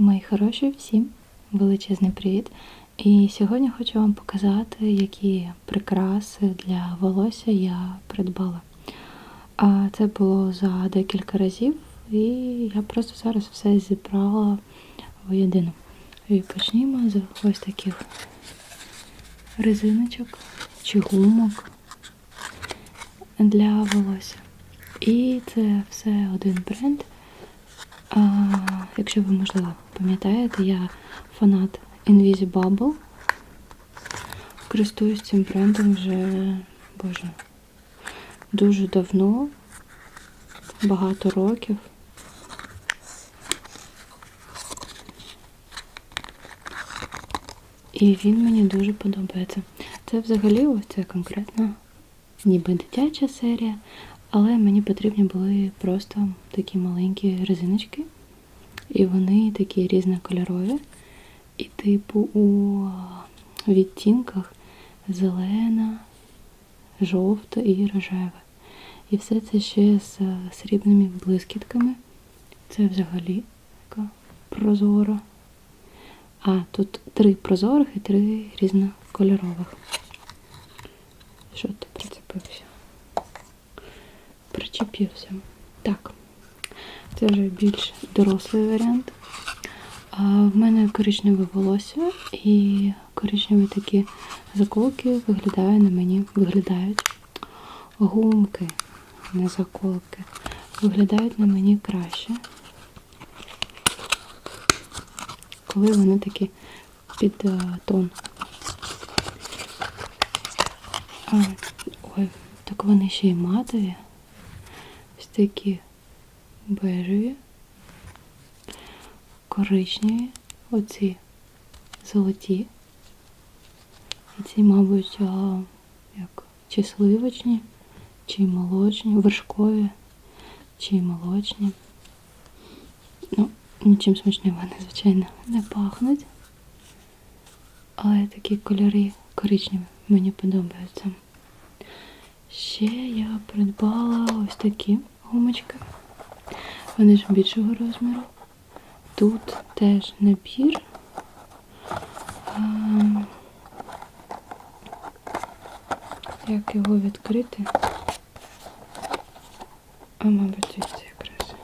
Мої хороші, всім величезний привіт! І сьогодні хочу вам показати, які прикраси для волосся я придбала. А це було за декілька разів, і я просто зараз все зібрала воєдино. І почнімо з ось таких резиночок чи гумок для волосся. І це все один бренд. А, якщо ви, можливо, пам'ятаєте, я фанат Invisibubble. Користуюсь цим брендом вже, боже, дуже давно, багато років. І він мені дуже подобається. Це взагалі ось це конкретно ніби дитяча серія, але мені потрібні були просто такі маленькі резиночки. І вони такі різнокольорові. І типу у відтінках зелена, жовта і рожева. І все це ще з срібними блискітками. Це взагалі така прозора. А, тут три прозорих і три різнокольорових. Що ти прицепився? Причепився. Так, це вже більш дорослий варіант. А в мене коричневе волосся і коричневі такі заколки виглядають на мені, виглядають гумки, не заколки, виглядають на мені краще, коли вони такі під е, тон. А, ой, так вони ще й матові. Ось такі бежеві, коричневі, оці золоті. І ці, мабуть, а, як, чи сливочні, чи молочні, вершкові, чи молочні. Ну, нічим смачним вони, звичайно, не пахнуть. Але такі кольори коричневі мені подобаються. Ще я придбала ось такі гумочки. Вони ж більшого розміру. Тут теж набір. А, як його відкрити? А, мабуть, ось це якраз.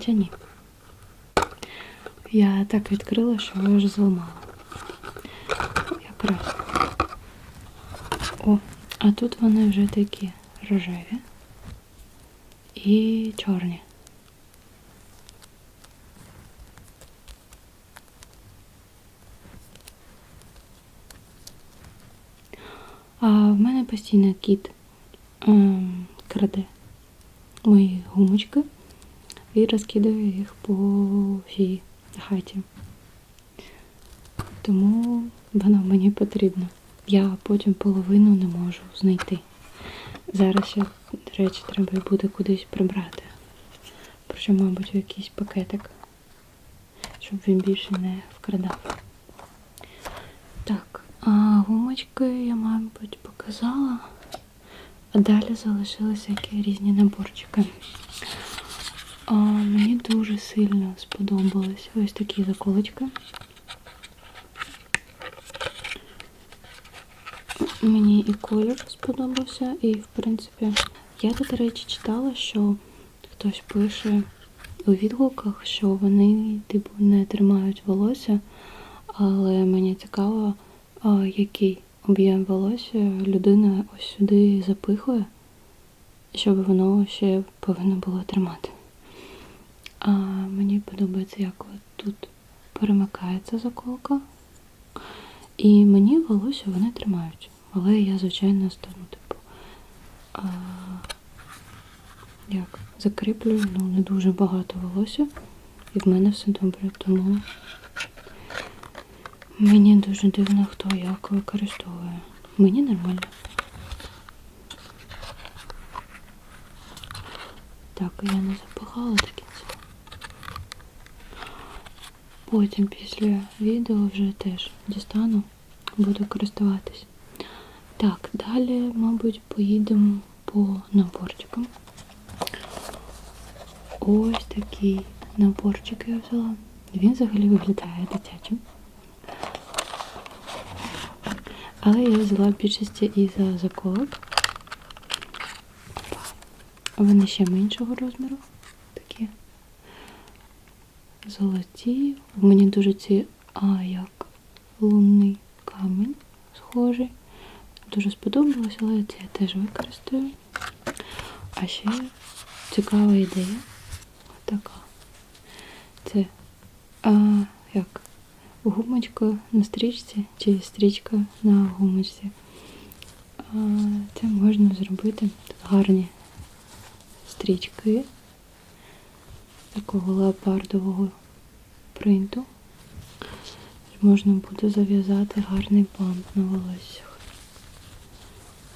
Хоча ні. Я так відкрила, що аж зламала. Якраз. О, а тут вони вже такі рожеві і чорні. А в мене постійно кіт ем, краде мої гумочки і розкидаю їх по всій хаті. Тому воно мені потрібно. Я потім половину не можу знайти. Зараз ще, до речі, треба буде кудись прибрати. Причому, мабуть, якийсь пакетик, щоб він більше не вкрадав. Так, а гумочки я, мабуть, показала. А далі залишилися які різні наборчики. А, мені дуже сильно сподобались ось такі заколочки. Мені і колір сподобався, і, в принципі, я тут, до речі, читала, що хтось пише у відгуках, що вони, типу, не тримають волосся, але мені цікаво, який об'єм волосся людина ось сюди запихує, щоб воно ще повинно було тримати. А мені подобається, як тут перемикається заколка. І мені волосся вони тримають. Але я, звичайно, стану, типу, а, як, закріплюю ну, не дуже багато волосся. І в мене все добре, тому мені дуже дивно, хто як використовує. Мені нормально. Так, я не запахала до Потім після відео вже теж дістану, буду користуватись. Так, далі, мабуть, поїдемо по наборчикам. Ось такий наборчик я взяла. Він взагалі виглядає дитячим. Але я взяла більшості із заколок. Вони ще меншого розміру. Золоті. Мені дуже ці, а як лунний камінь схожий. Дуже сподобалось, але це я теж використаю. А ще цікава ідея. Така. Це а, як гумочка на стрічці чи стрічка на гумочці. Це можна зробити гарні стрічки такого леопардового принту. Можна буде зав'язати гарний бант на волоссях.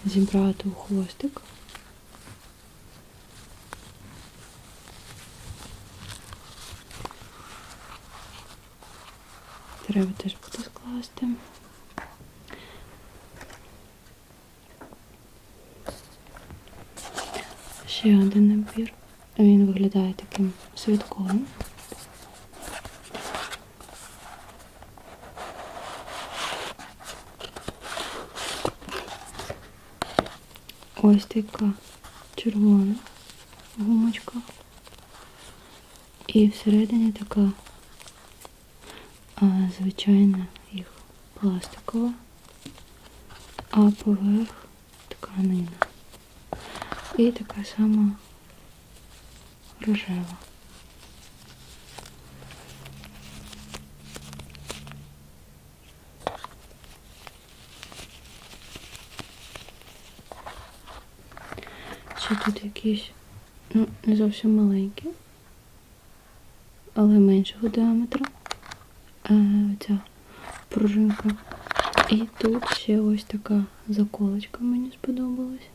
Зібрати у хвостик. Треба теж буде скласти. Ще один набір. Він виглядає таким святковим. Ось така червона гумочка. І всередині така а, звичайна їх пластикова, а поверх тканина. І така сама рожева. Ще тут якісь, ну, не зовсім маленькі, але меншого діаметру. Е, ця пружинка. І тут ще ось така заколочка мені сподобалась.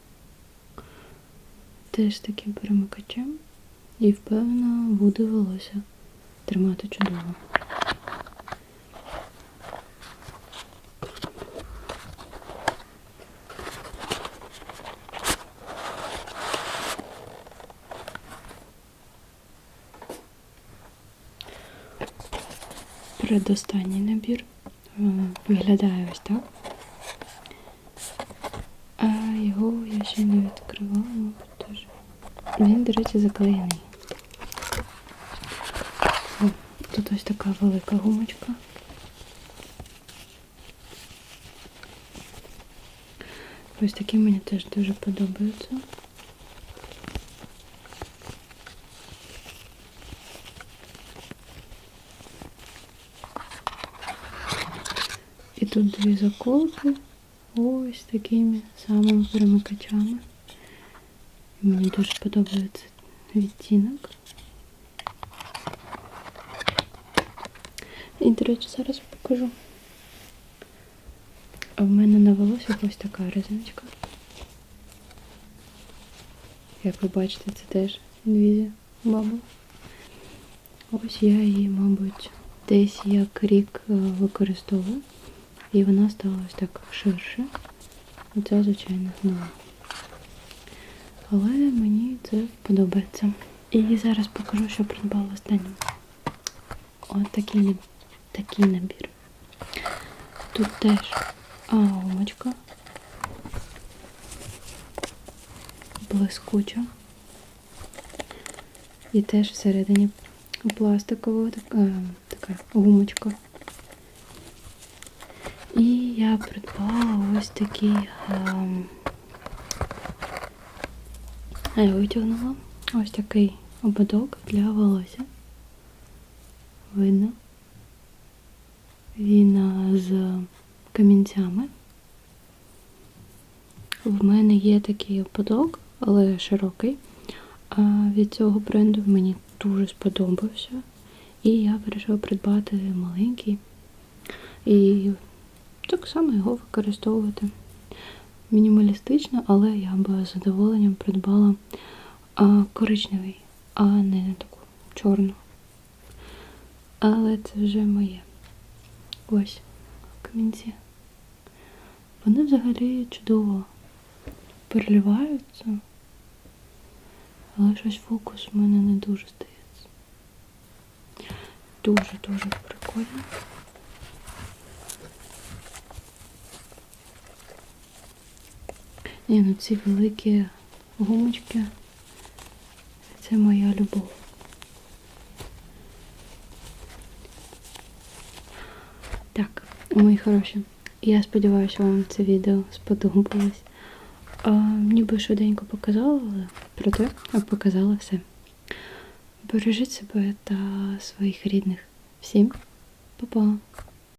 Теж таким перемикачем. І впевнена буде волосся тримати чудово. Передостанній набір е, виглядає ось так. А його я ще не відкривала, мабуть, теж. Він, до речі, заклеєний. О, тут ось така велика гумочка. Ось такі мені теж дуже подобаються. І тут дві заколки ось такими самими перемикачами. Мені дуже подобається відтінок. І, до речі, зараз покажу. А в мене на волосі ось така резиночка. Як ви бачите, це теж Nvidia Bubble. Ось я її, мабуть, десь як рік е, використовую. І вона стала ось так ширше. Оця, звичайно, нова. Але мені це подобається. І зараз покажу, що придбала останнім. Такий, наб- такий набір. Тут теж гумочка. Блискуча. І теж всередині пластикова така, така гумочка. І я придбала ось такий. ем, я витягнула ось такий ободок для волосся. Видно. Він з камінцями. В мене є такий ободок, але широкий. А від цього бренду мені дуже сподобався. І я вирішила придбати маленький. І так само його використовувати мінімалістично, але я би з задоволенням придбала а, коричневий, а не таку чорну. Але це вже моє. Ось камінці. Вони взагалі чудово переливаються. Але щось фокус в мене не дуже здається. Дуже-дуже прикольно. Ні, ну ці великі гумочки. Це моя любов. Так, мої хороші. Я сподіваюся, вам це відео сподобалось. А, ніби швиденько показала, але проте показала все. Бережіть себе та своїх рідних. Всім па-па!